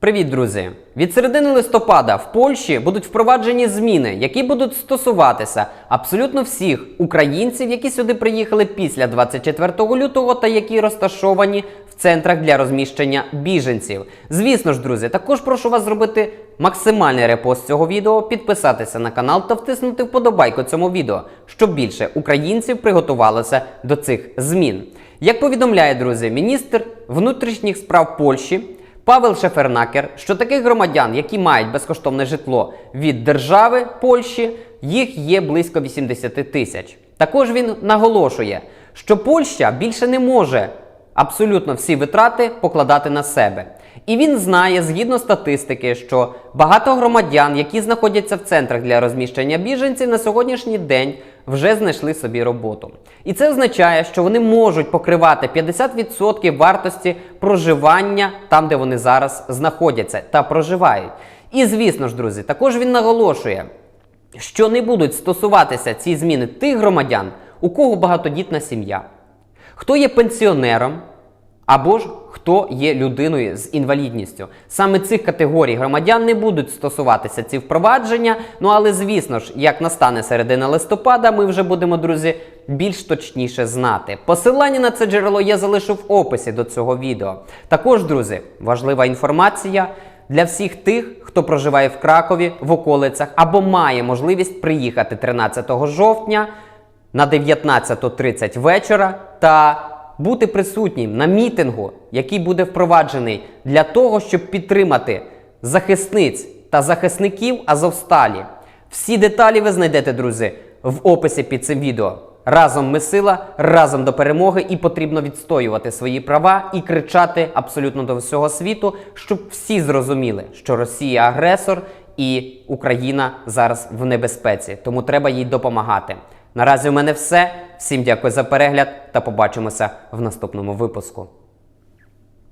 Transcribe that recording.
Привіт, друзі! Від середини листопада в Польщі будуть впроваджені зміни, які будуть стосуватися абсолютно всіх українців, які сюди приїхали після 24 лютого та які розташовані в центрах для розміщення біженців. Звісно ж, друзі, також прошу вас зробити максимальний репост цього відео, підписатися на канал та втиснути вподобайку цьому відео, щоб більше українців приготувалося до цих змін. Як повідомляє друзі, міністр внутрішніх справ Польщі. Павел Шефернакер, що таких громадян, які мають безкоштовне житло від держави Польщі, їх є близько 80 тисяч. Також він наголошує, що Польща більше не може абсолютно всі витрати покладати на себе. І він знає, згідно статистики, що багато громадян, які знаходяться в центрах для розміщення біженців, на сьогоднішній день вже знайшли собі роботу. І це означає, що вони можуть покривати 50% вартості проживання там, де вони зараз знаходяться та проживають. І звісно ж, друзі, також він наголошує, що не будуть стосуватися ці зміни тих громадян, у кого багатодітна сім'я, хто є пенсіонером. Або ж хто є людиною з інвалідністю. Саме цих категорій громадян не будуть стосуватися ці впровадження. Ну але звісно ж, як настане середина листопада, ми вже будемо, друзі, більш точніше знати. Посилання на це джерело я залишу в описі до цього відео. Також, друзі, важлива інформація. Для всіх тих, хто проживає в Кракові в околицях або має можливість приїхати 13 жовтня на 19.30 вечора та бути присутнім на мітингу, який буде впроваджений для того, щоб підтримати захисниць та захисників Азовсталі. Всі деталі ви знайдете, друзі, в описі під цим відео. Разом ми сила, разом до перемоги, і потрібно відстоювати свої права і кричати абсолютно до всього світу, щоб всі зрозуміли, що Росія агресор і Україна зараз в небезпеці. Тому треба їй допомагати. Наразі у мене все. Всім дякую за перегляд та побачимося в наступному випуску.